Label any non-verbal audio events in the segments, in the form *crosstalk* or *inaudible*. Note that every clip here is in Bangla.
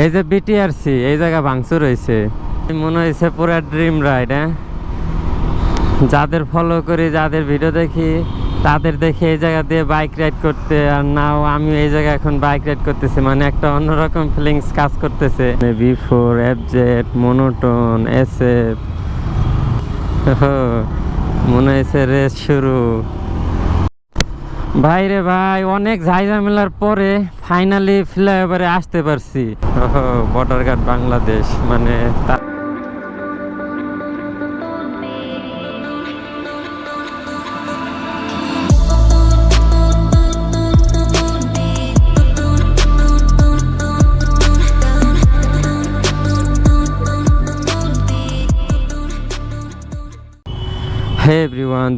এই যে বিটিআরসি এই জায়গা ভাঙচুর হয়েছে মনে হয়েছে পুরা ড্রিম রাইড হ্যাঁ? যাদের ফলো করি, যাদের ভিডিও দেখি, তাদের দেখে এই জায়গা দিয়ে বাইক রাইড করতে, আর নাও আমি এই জায়গায় এখন বাইক রাইড করতেছি। মানে একটা অন্যরকম ফিলিংস কাজ করতেছে। B four F Z monotone S F মনে হয়েছে রেস শুরু। ভাই রে ভাই, অনেক ঝাই ঝামেলার পরে ফাইনালি ফ্লাইওভারে আসতে পারছি। বর্ডার গার্ড বাংলাদেশ মানে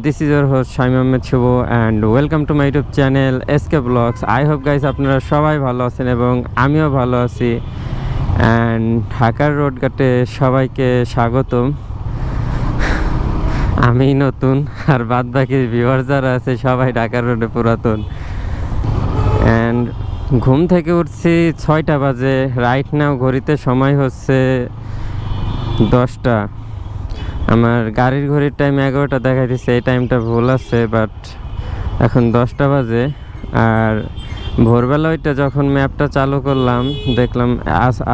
everyone, is your host Shaim Ahmed Shubho and welcome to my YouTube channel SK Vlogs. I hope guys আপনারা সবাই ভালো আছেন এবং আমিও ভালো আছি। অ্যান্ড ঢাকার রোড ঘাটে সবাইকে স্বাগতম। আমি নতুন আর বাদ বাকি ভিউয়ার যারা আছে সবাই ঢাকার রোডে পুরাতন। অ্যান্ড ঘুম থেকে উঠছি ছয়টা বাজে। রাইট নাও ঘড়িতে সময় হচ্ছে দশটা। আমার গাড়ির ঘড়ির টাইম এগারোটা দেখাইতেছে, এই টাইমটা ভুল আছে বাট এখন দশটা বাজে। আর ভোরবেলা ওইটা যখন ম্যাপটা চালু করলাম, দেখলাম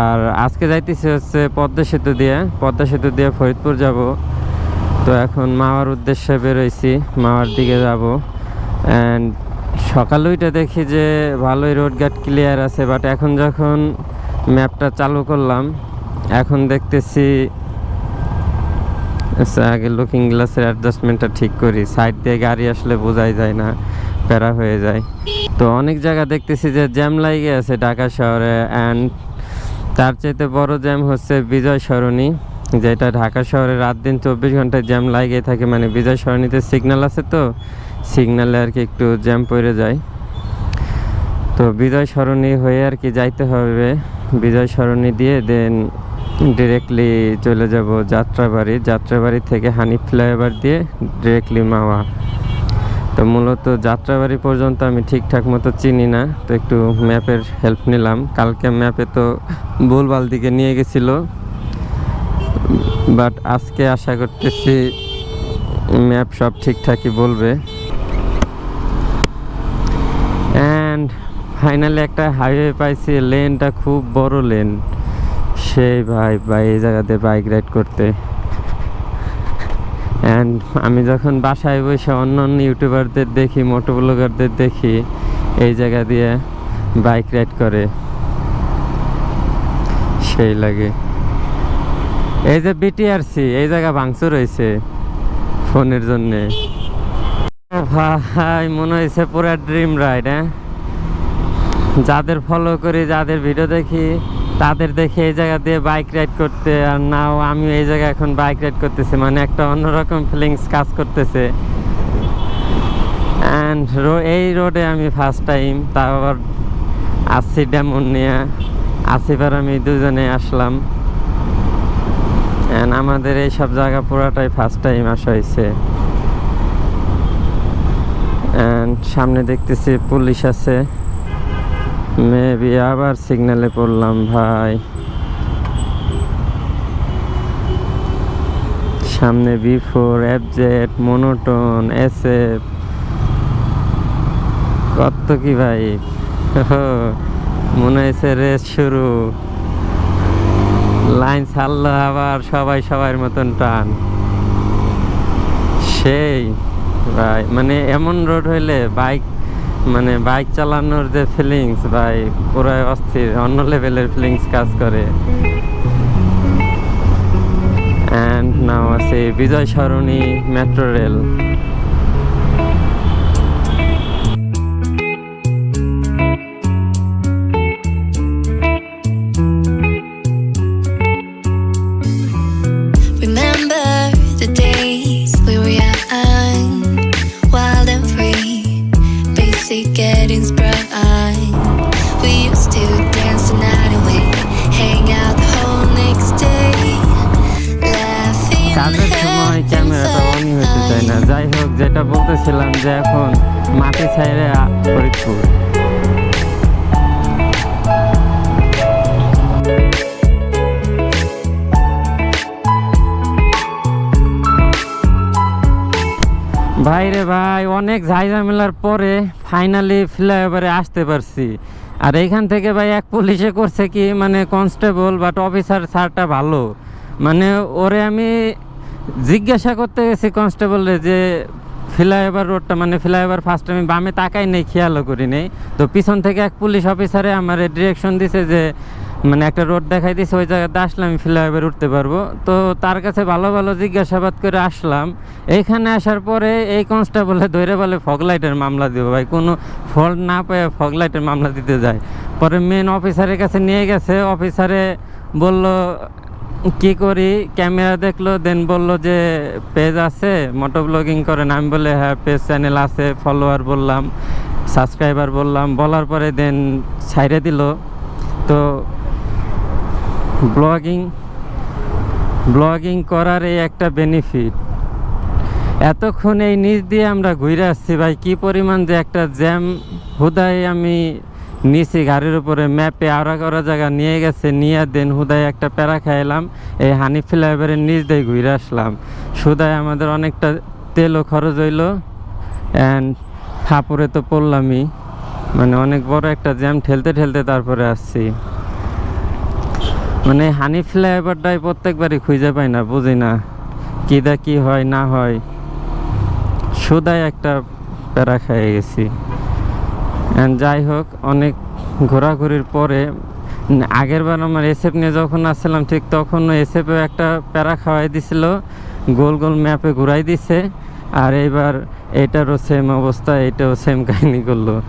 আর আজকে যাইতেছি হচ্ছে পদ্মা সেতু দিয়ে। পদ্মা সেতু দিয়ে ফরিদপুর যাব। তো এখন মাওয়ার উদ্দেশ্যে বেরোইছি, মাওয়ার দিকে যাব। অ্যান্ড সকালে ওইটা দেখি যে ভালোই রোড ঘাট ক্লিয়ার আছে বাট এখন যখন ম্যাপটা চালু করলাম, এখন দেখতেছি আচ্ছা আগে লুকিং গ্লাসের অ্যাডজাস্টমেন্টটা ঠিক করি। সাইড দিয়ে গাড়ি আসলে বোঝাই যায় না, প্যারা হয়ে যায়। তো অনেক জায়গা দেখতেছি যে জ্যাম লাগে আছে ঢাকা শহরে অ্যান্ড তার চাইতে বড় জ্যাম হচ্ছে বিজয় সরণি, যেটা ঢাকা শহরে রাত দিন চব্বিশ ঘন্টায় জ্যাম লাগে থাকে। মানে বিজয় সরণিতে সিগন্যাল আছে তো সিগন্যালে আর কি একটু জ্যাম পড়ে যায়। তো বিজয় সরণি হয়ে আর কি যাইতে হবে। বিজয় সরণি দিয়ে দেন ডিরেক্টলি চলে যাব যাত্রাবাড়ি। যাত্রাবাড়ি থেকে হানি ফ্লাইওভার দিয়ে ডিরেক্টলি মাওয়া। তো মূলত যাত্রাবাড়ি পর্যন্ত আমি ঠিকঠাক মতো চিনি না, তো একটু ম্যাপের হেল্প নিলাম। কালকে ম্যাপে তো ভুলভাল দিকে নিয়ে গেছিল। বাট আজকে আশা করতেছি ম্যাপ সব ঠিকঠাকই বলবে। অ্যান্ড ফাইনালি একটা হাইওয়ে পাইছি লেনটা খুব বড় লেন সেই ভাই ভাই এই জায়গাতে বাইক রাইড করতে। অ্যান্ড আমি যখন বাসায় বসে অন্য অন্য ইউটিউবারদের দেখি মোটো ব্লগারদের দেখি, এই জায়গা দিয়ে বাইক রাইড করে। সেই লাগে। এই যে বিটিআরসি এই জায়গা ভাঙচুর হয়েছে ফোনের জন্যে। ভাই, মনে হয়েছে পুরা ড্রিম রাইড হ্যাঁ? যাদের ফলো করি, যাদের ভিডিও দেখি তাদের দেখে এই জায়গা দিয়ে বাইক রাইড করতে, আর নাও আমি এই জায়গায় এখন বাইক রাইড করতেছি। মানে একটা অন্যরকম ফিলিংস কাজ করতেছে। অ্যান্ড এই রোডে আমি ফার্স্ট টাইম তাও আবার আসি ডেমন নিয়ে। আসিবার আমি দুজনে আসলাম। অ্যান্ড আমাদের এই সব জায়গা পুরাটাই ফার্স্ট টাইম আসা হয়েছে। অ্যান্ড সামনে দেখতেছি পুলিশ আছে। মেবি আবার সিগন্যালে পড়লাম, ভাই। সামনে B four F Z monotone S F কত কি ভাই? *laughs* মনে হয়েছে রেস শুরু। লাইন ছাড়লো আবার সবাই সবার মতন টান। সেই, ভাই মানে এমন রোড হইলে বাইক মানে বাইক চালানোর যে ফিলিংস ভাই, পুরো অস্থির, অন্য লেভেলের ফিলিংস কাজ করে। অ্যান্ড নাও আছে বিজয় সরণি মেট্রো রেল যাই হোক, যেটা বলতেছিলাম যে এখন মাটি ছাইরে ফরিদপুর। ভাই রে ভাই, অনেক ঝামেলার পরে ফাইনালি ফ্লাইওভারে আসতে পারছি। আর এইখান থেকে ভাই এক পুলিশে করছে কি মানে কনস্টেবল বাট অফিসার স্যারটা ভালো। মানে ওরে আমি জিজ্ঞাসা করতে গেছি কনস্টেবলে যে ফ্লাইওভার রোডটা মানে ফ্লাইওভার ফার্স্ট আমি বামে তাকাই নেই, খেয়ালও করি নেই। তো পিছন থেকে এক পুলিশ অফিসারে আমার ডিরেকশন দিছে যে মানে একটা রোড দেখাই দিছে, ওই জায়গাতে আসলে আমি ফ্লাইওভার উঠতে পারব। তো তার কাছে ভালো ভালো জিজ্ঞাসাবাদ করে আসলাম। এইখানে আসার পরে এই কনস্টেবলে ধরে বলে, ফগ লাইটের মামলা দিব ভাই। কোনো ফল্ট না পেয়ে ফগ লাইটের মামলা দিতে যায়। পরে মেন অফিসারের কাছে নিয়ে গেছে। অফিসারে বলল কি করি? ক্যামেরা দেখল দেন বলল যে পেজ আছে মোটো ব্লগিং করেন। আমি বলে হ্যাঁ পেজ চ্যানেল আছে ফলোয়ার বললাম সাবস্ক্রাইবার বললাম। বলার পরে দেন ছাইড়ে দিল। তো ব্লগিং ব্লগিং করার এই একটা বেনিফিট এতক্ষণ এই নিচ দিয়ে আমরা ঘুরে আসছি, ভাই, কি পরিমাণ যে একটা জ্যাম হুদায় আমি নিচে গাড়ির উপরে ম্যাপে আড়া করা জায়গা নিয়ে গেছে, নিয়ে দেন হুদায় একটা প্যারা খাইলাম, এই হানি ফ্লাইওভারের নিচ দিয়ে ঘুরে আসলাম। সুদায় আমাদের অনেকটা তেলও খরচ হইল অ্যান্ড ফাপড়ে তো পড়লামই। মানে অনেক বড় একটা জ্যাম ঠেলতে ঠেলতে তারপরে আসছি। মানে হানি ফ্লাইওভারটাই প্রত্যেকবারই খুঁজে পাই না, বুঝি না কী দা কী হয়, না হয়। সুদায় একটা প্যারা খেয়ে গেছি। যাই হোক, অনেক ঘোরাঘুরির পরে ন- আগের বার আমার এসএফ নিয়ে যখন আসছিলাম, ঠিক তখন এসএফে একটা প্যারা খাওয়াই দিছিল, গোল গোল ম্যাপে ঘুরাই দিছে, আর এইবার এটারও সেম অবস্থা, এটাও সেম কাহিনি করল।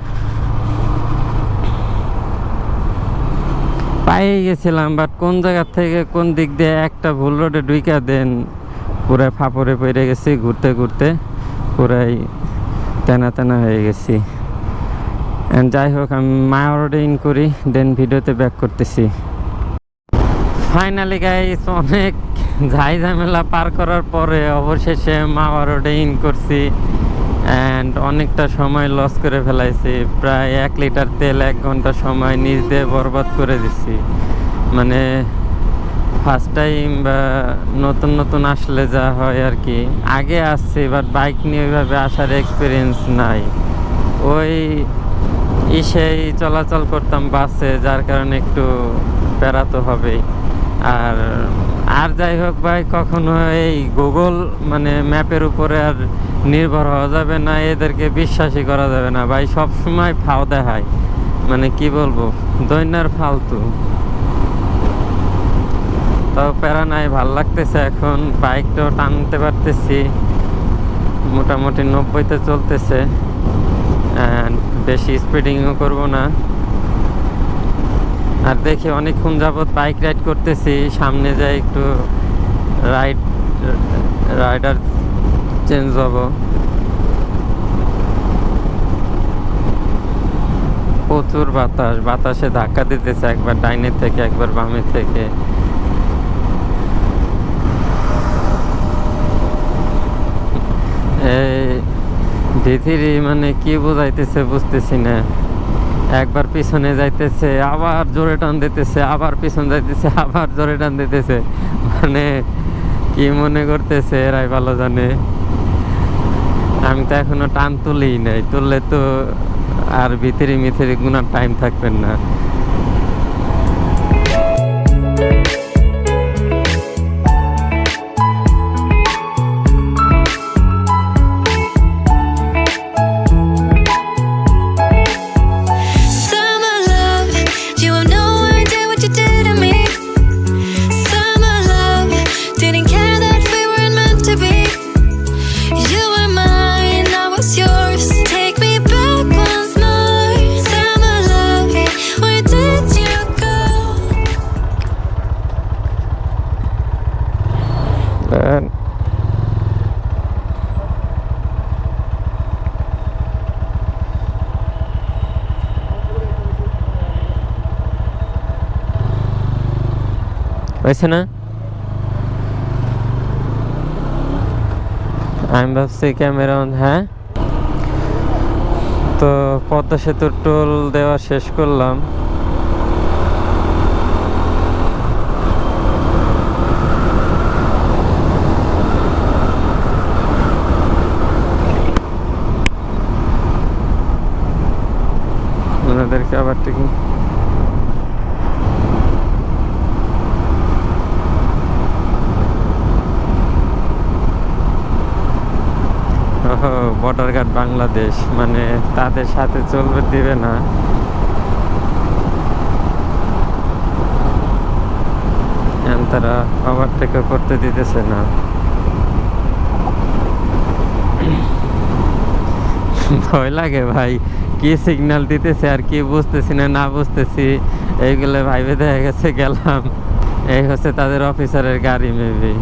পাইয়ে গেছিলাম বাট কোন জায়গা থেকে কোন দিক দিয়ে একটা ভুল রোডে ডুইকা দেন পুরাই ফাপড়ে পড়ে গেছি, ঘুরতে ঘুরতে পুরাই তেনা তেনা হয়ে গেছি। যাই হোক, আমি মায়া রোডে ইন করি দেন ভিডিওতে ব্যাক করতেছি। ফাইনালি গাইস অনেক ঝাই ঝামেলা পার করার পরে অবশেষে মাওয়া রোডে ইন করছি। অ্যান্ড অনেকটা সময় লস করে ফেলাইছি। প্রায় এক লিটার তেল এক ঘণ্টা সময় নিজ দিয়ে বরবাদ করে দিছি। মানে ফার্স্ট টাইম বা নতুন নতুন আসলে যা হয় আর কি। আগে আসছি বাট বাইক নিয়ে ওইভাবে আসার এক্সপিরিয়েন্স নাই। ওই ইসেই চলাচল করতাম বাসে, যার কারণে একটু প্যারা তো হবেই। আর আর যাই হোক ভাই, কখনো এই গুগল মানে ম্যাপের উপরে আর নির্ভর হওয়া যাবে না, এদেরকে বিশ্বাসই করা যাবে না। ভাই সব সময় ফাও দেখায়। মানে কি বলব, দৈন্যার ফালতু। তাও প্যারা নাই, ভালো লাগতেছে এখন। বাইকটাও টানতে পারতেছি। মোটামুটি নব্বইতে চলতেছে। বেশি স্পিডিংও করব না। আর দেখি অনেকক্ষণ যাবত বাইক রাইড করতেছি, সামনে যাই একটু রাইড রাইডার চেঞ্জ হব। প্রচুর বাতাস, বাতাসে ধাক্কা দিতেছে একবার ডাইনের থেকে, একবার বামের থেকে। এই ভিথিরি মানে কি বোঝাইতেছে বুঝতেছি না। একবার পিছনে যাইতেছে, আবার জোরে টান দিতেছে, আবার পিছনে যাইতেছে, আবার জোরে টান দিতেছে। মানে কি মনে করতেছে এরাই ভালো জানে। আমি তো এখনও টান তুলেই নাই, তুললে তো আর ভিতরি মিথিরি গুনার টাইম থাকবেন না। হয়েছে না? আমি ভাবছি ক্যামেরা হ্যাঁ? তো পদ্মা সেতুর টোল দেওয়া শেষ করলাম। ওনাদেরকে আবার ঠিক বর্ডার গার্ড বাংলাদেশ মানে তাদের সাথে চলবে, দিবে না। তারা ওভারটেক করতে দিতেছে না। ভয় লাগে ভাই, কি সিগন্যাল দিতেছে আর কি বুঝতেছি না না বুঝতেছি। এইগুলো ভাইবে দেখা গেছে, গেলাম। এই হচ্ছে তাদের অফিসারের গাড়ি মেবি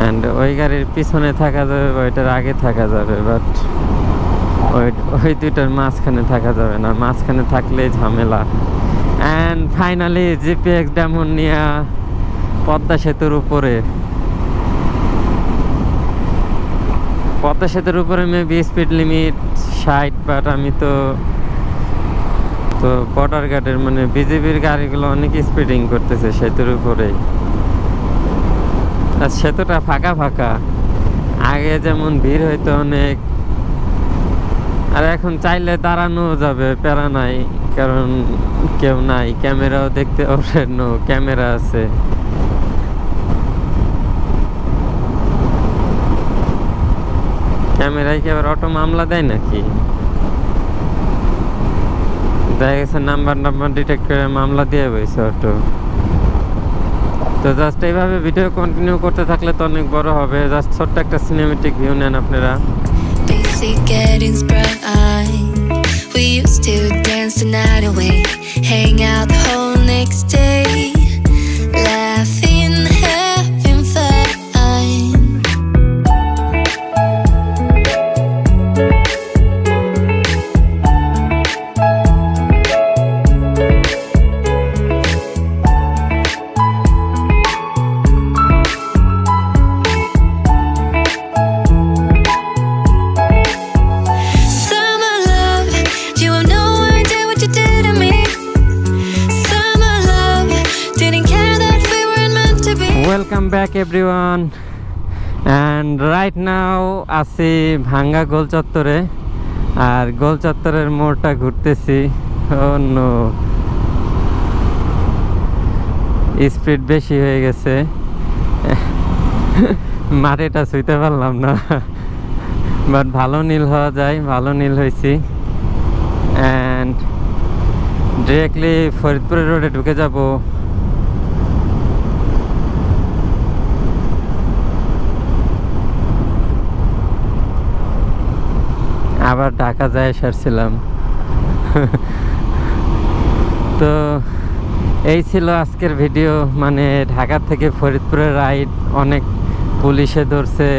অ্যান্ড ওই গাড়ির পিছনে থাকা যাবে বা ওইটার আগে থাকা যাবে বাট ওই ওই দুইটার মাঝখানে থাকা যাবে না। মাঝখানে থাকলে ঝামেলা। অ্যান্ড ফাইনালি জিপিএক্স নিয়ে পদ্মা সেতুর উপরে। পদ্মা সেতুর উপরে মেবি স্পিড লিমিট ষাট বাট আমি তো তো বর্ডার গার্ডের মানে বিজেপির গাড়িগুলো অনেক স্পিডিং করতেছে সেতুর উপরেই। আর সেতুটা ফাঁকা ফাঁকা। আগে যেমন ভিড় হইতো অনেক। আর এখন চাইলে দাঁড়ানো যাবে, প্যারা নাই, কারণ কেউ নাই, ক্যামেরাও দেখতে ওর নো ক্যামেরা আছে। ক্যামেরায় কি আবার অটো মামলা দেয় নাকি? দেখা গেছে নাম্বার নাম্বার ডিটেক্ট করে মামলা দিয়ে বইছে অটো। তো জাস্ট এইভাবে ভিডিও কন্টিনিউ করতে থাকলে তো অনেক বড় হবে জাস্ট ছোট্ট একটা সিনেমেটিক ভিউ নেন আপনারা. We used to dance the night away, hang out the whole next day, welcome back everyone and right now আছি ভাঙ্গা গোল চত্বরে। আর গোল চত্বরের মোড়টা ঘুরতেছি। অন্য স্পিড বেশি হয়ে গেছে। মাটিটা ছুঁতে পারলাম না। বাট ভালো নীল হওয়া যায়, ভালো নীল হয়েছি। অ্যান্ড ডিরেক্টলি ফরিদপুরের রোডে ঢুকে যাব। আবার ঢাকা যায় সারছিলাম। তো এই ছিল আজকের ভিডিও মানে ঢাকা থেকে ফরিদপুরের রাইড, অনেক পুলিশে ধরছে,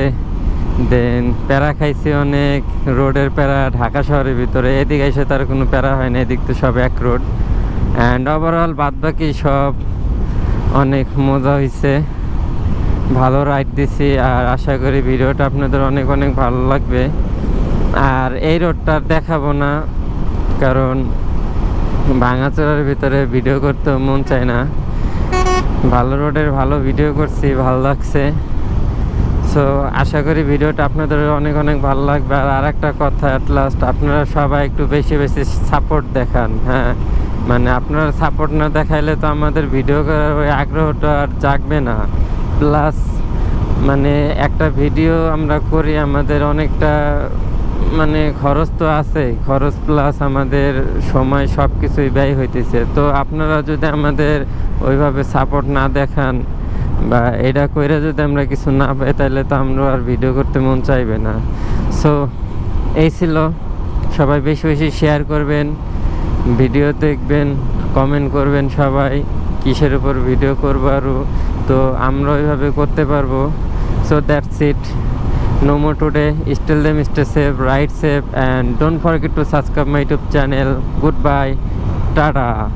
দেন প্যারা খাইছি অনেক, রোডের প্যারা ঢাকা শহরের ভিতরে, এদিকে এসে তার কোনো প্যারা হয় না, এদিক তো সব এক রোড। অ্যান্ড ওভারঅল বাদবাকি সব অনেক মজা হয়েছে ভালো রাইড দিছি, আর আশা করি ভিডিওটা আপনাদের অনেক অনেক ভালো লাগবে। আর এই রোডটা আর দেখাবো না, কারণ ভাঙাচোরার ভিতরে ভিডিও করতে মন চায় না। ভালো রোডের ভালো ভিডিও করছি, ভালো লাগছে। সো আশা করি ভিডিওটা আপনাদের অনেক অনেক ভালো লাগবে। আর আরেকটা কথা অ্যাট লাস্ট আপনারা সবাই একটু বেশি বেশি সাপোর্ট দেখান হ্যাঁ? মানে আপনারা সাপোর্ট না দেখাইলে তো আমাদের ভিডিও করার ওই আগ্রহটা আর জাগবে না। প্লাস মানে একটা ভিডিও আমরা করি, আমাদের অনেকটা মানে খরচ তো আছে খরচ প্লাস আমাদের সময় সব কিছুই ব্যয় হইতেছে। তো আপনারা যদি আমাদের ওইভাবে সাপোর্ট না দেখান বা এটা কইরা যদি আমরা কিছু না পাই তাহলে তো আমরা আর ভিডিও করতে মন চাইবে না। সো এই ছিল। সবাই বেশি বেশি শেয়ার করবেন ভিডিও দেখবেন কমেন্ট করবেন সবাই, কিসের উপর ভিডিও করব আরও তো আমরা ওইভাবে করতে পারব। So that's it no more today still them stay safe ride safe and don't forget to subscribe my youtube channel goodbye tata